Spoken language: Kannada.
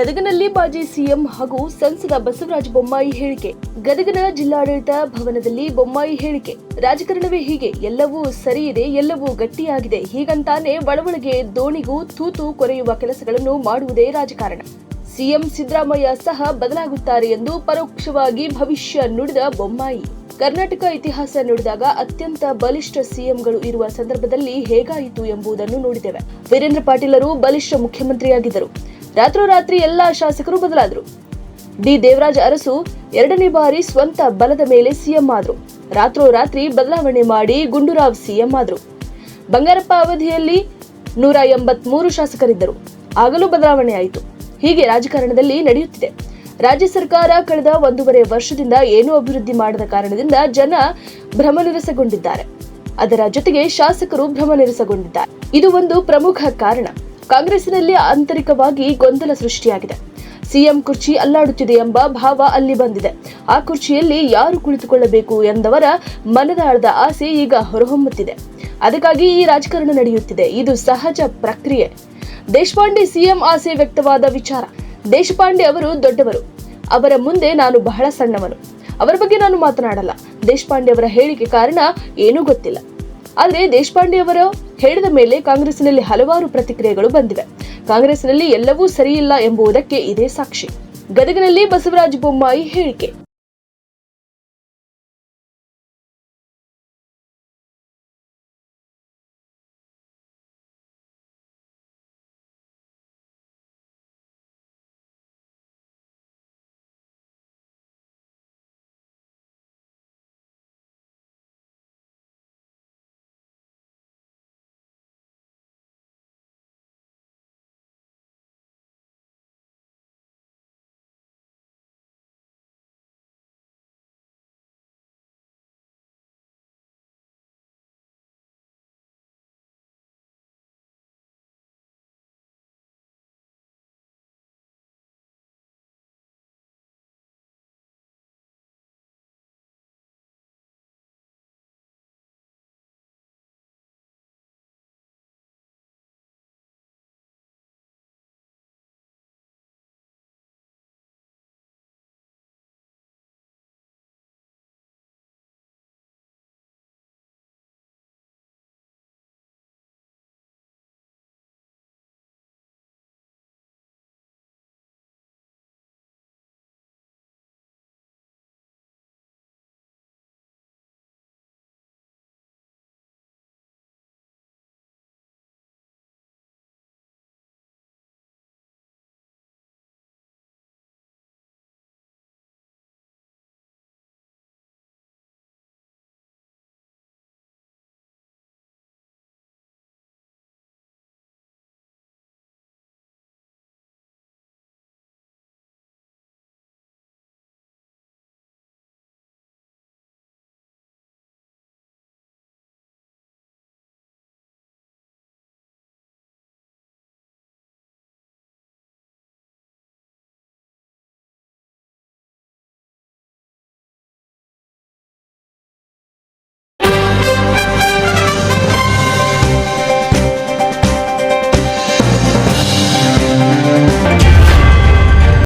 ಗದಗನಲ್ಲಿ ಮಾಜಿ ಸಿಎಂ ಹಾಗೂ ಸಂಸದ ಬಸವರಾಜ ಬೊಮ್ಮಾಯಿ ಹೇಳಿಕೆ. ಗದಗನ ಜಿಲ್ಲಾಡಳಿತ ಭವನದಲ್ಲಿ ಬೊಮ್ಮಾಯಿ ಹೇಳಿಕೆ. ರಾಜಕಾರಣವೇ ಹೀಗೆ, ಎಲ್ಲವೂ ಸರಿ ಇದೆ ಎಲ್ಲವೂ ಗಟ್ಟಿಯಾಗಿದೆ. ಹೀಗಂತಾನೆ ಒಳಗೊಳಗೆ ದೋಣಿಗೂ ತೂತು ಕೊರೆಯುವ ಕೆಲಸಗಳನ್ನು ಮಾಡುವುದೇ ರಾಜಕಾರಣ. ಸಿಎಂ ಸಿದ್ದರಾಮಯ್ಯ ಸಹ ಬದಲಾಗುತ್ತಾರೆ ಎಂದು ಪರೋಕ್ಷವಾಗಿ ಭವಿಷ್ಯ ನುಡಿದ ಬೊಮ್ಮಾಯಿ. ಕರ್ನಾಟಕ ಇತಿಹಾಸ ನೋಡಿದಾಗ ಅತ್ಯಂತ ಬಲಿಷ್ಠ ಸಿಎಂಗಳು ಇರುವ ಸಂದರ್ಭದಲ್ಲಿ ಹೇಗಾಯಿತು ಎಂಬುದನ್ನು ನೋಡಿದ್ದೇವೆ. ವೀರೇಂದ್ರ ಪಾಟೀಲರು ಬಲಿಷ್ಠ ಮುಖ್ಯಮಂತ್ರಿಯಾಗಿದ್ದರು. ರಾತ್ರೋರಾತ್ರಿ ಎಲ್ಲಾ ಶಾಸಕರು ಬದಲಾದರು. ಡಿ ದೇವರಾಜ ಅರಸು ಎರಡನೇ ಬಾರಿ ಸ್ವಂತ ಬಲದ ಮೇಲೆ ಸಿಎಂ ಆದ್ರು. ರಾತ್ರೋರಾತ್ರಿ ಬದಲಾವಣೆ ಮಾಡಿ ಗುಂಡೂರಾವ್ ಸಿಎಂ ಆದರು. ಬಂಗಾರಪ್ಪ ಅವಧಿಯಲ್ಲಿ ನೂರ ಎಂಬತ್ಮೂರು ಶಾಸಕರಿದ್ದರು. ಆಗಲೂ ಬದಲಾವಣೆ ಆಯಿತು. ಹೀಗೆ ರಾಜಕಾರಣದಲ್ಲಿ ನಡೆಯುತ್ತಿದೆ. ರಾಜ್ಯ ಸರ್ಕಾರ ಕಳೆದ ಒಂದೂವರೆ ವರ್ಷದಿಂದ ಏನೂ ಅಭಿವೃದ್ಧಿ ಮಾಡದ ಕಾರಣದಿಂದ ಜನ ಭ್ರಮನಿರಸಗೊಂಡಿದ್ದಾರೆ. ಅದರ ಜೊತೆಗೆ ಶಾಸಕರು ಭ್ರಮನಿರಸಗೊಂಡಿದ್ದಾರೆ. ಇದು ಒಂದು ಪ್ರಮುಖ ಕಾರಣ. ಕಾಂಗ್ರೆಸ್ಸಿನಲ್ಲಿ ಆಂತರಿಕವಾಗಿ ಗೊಂದಲ ಸೃಷ್ಟಿಯಾಗಿದೆ. ಸಿಎಂ ಕುರ್ಚಿ ಅಲ್ಲಾಡುತ್ತಿದೆ ಎಂಬ ಭಾವ ಅಲ್ಲಿ ಬಂದಿದೆ. ಆ ಕುರ್ಚಿಯಲ್ಲಿ ಯಾರು ಕುಳಿತುಕೊಳ್ಳಬೇಕು ಎಂದವರ ಮನದಾಳದ ಆಸೆ ಈಗ ಹೊರಹೊಮ್ಮುತ್ತಿದೆ. ಅದಕ್ಕಾಗಿ ಈ ರಾಜಕಾರಣ ನಡೆಯುತ್ತಿದೆ. ಇದು ಸಹಜ ಪ್ರಕ್ರಿಯೆ. ದೇಶಪಾಂಡೆ ಸಿಎಂ ಆಸೆ ವ್ಯಕ್ತವಾದ ವಿಚಾರ. ದೇಶಪಾಂಡೆ ಅವರು ದೊಡ್ಡವರು. ಅವರ ಮುಂದೆ ನಾನು ಬಹಳ ಸಣ್ಣವನು. ಅವರ ಬಗ್ಗೆ ನಾನು ಮಾತನಾಡಲ್ಲ. ದೇಶಪಾಂಡೆ ಅವರ ಹೇಳಿಕೆ ಕಾರಣ ಏನೂ ಗೊತ್ತಿಲ್ಲ. ಆದರೆ ದೇಶಪಾಂಡೆ ಅವರು ಹೇಳಿದ ಮೇಲೆ ಕಾಂಗ್ರೆಸ್ನಲ್ಲಿ ಹಲವಾರು ಪ್ರತಿಕ್ರಿಯೆಗಳು ಬಂದಿವೆ. ಕಾಂಗ್ರೆಸ್ನಲ್ಲಿ ಎಲ್ಲವೂ ಸರಿಯಿಲ್ಲ ಎಂಬುದಕ್ಕೆ ಇದೇ ಸಾಕ್ಷಿ. ಗದಗನಲ್ಲಿ ಬಸವರಾಜ ಬೊಮ್ಮಾಯಿ ಹೇಳಿಕೆ.